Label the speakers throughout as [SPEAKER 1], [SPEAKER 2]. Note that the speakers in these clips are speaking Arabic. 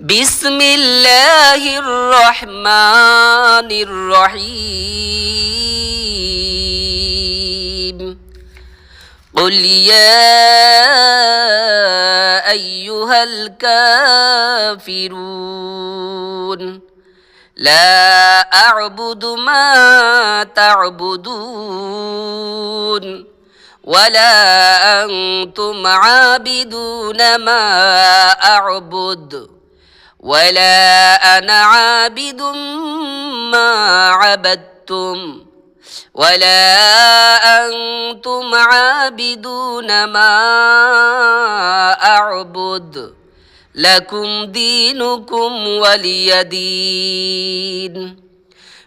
[SPEAKER 1] بسم الله الرحمن الرحيم. قل يا أيها الكافرون لا أعبد ما تعبدون ولا أنتم عابدون ما أعبد. ولا أنا عابد ما عبدتم ولا أنتم عابدون ما أعبد لكم دينكم ولي دين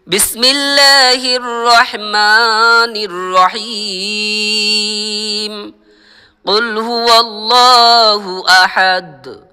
[SPEAKER 1] بسم الله الرحمن الرحيم قل هو الله أحد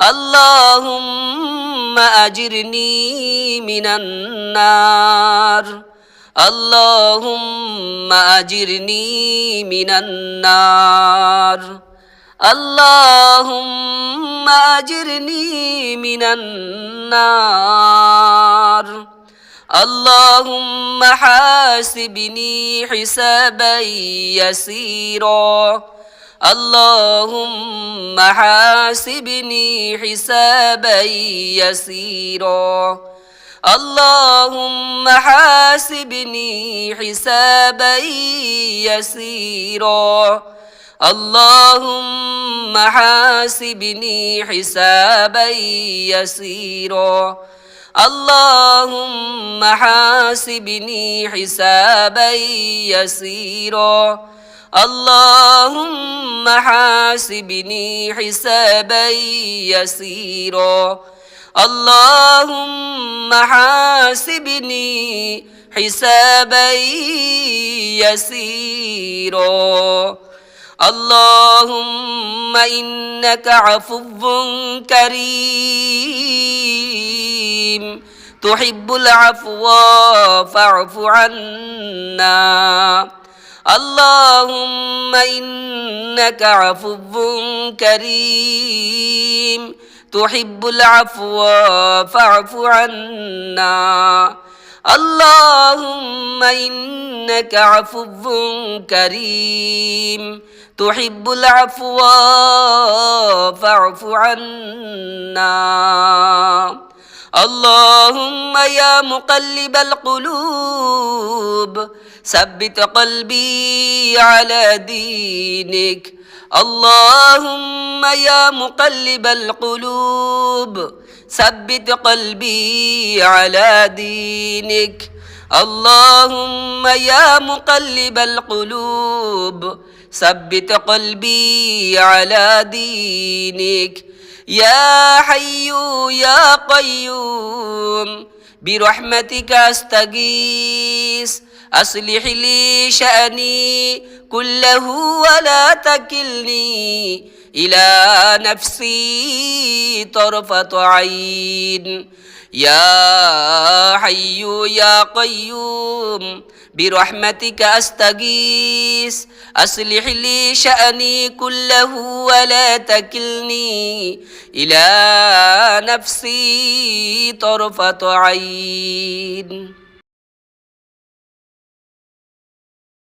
[SPEAKER 1] اللهم أجرني من النار. اللهم أجرني من النار. اللهم أجرني من النار. اللهم حاسبني حسابا يسيرا. اللهم حاسبني حسابا يسيرا. اللهم حاسبني حسابا يسيرا. اللهم حاسبني حسابا يسيرا. اللهم حاسبني حسابا يسيرا. اللهم حاسبني حسابا يسيرا. اللهم حاسبني حسابا يسيرا. اللهم إنك عفو كريم. تحب العفو فاعف عنا. اللهم إنك عفو كريم. تحب العفو فاعف عنا. اللهم إنك عفو كريم. تحب العفو فاعف عنا. اللهم يا مقلب القلوب. ثبت قلبي على دينك. اللهم يا مقلب القلوب ثبت قلبي على دينك. اللهم يا مقلب القلوب ثبت قلبي على دينك. يا حي يا قيوم برحمتك أستغيث. أصلح لي شأني كله ولا تكلني إلى نفسي طرفة عين. يا حي يا قيوم برحمتك أستغيث. أصلح لي شأني كله ولا تكلني إلى نفسي طرفة عين.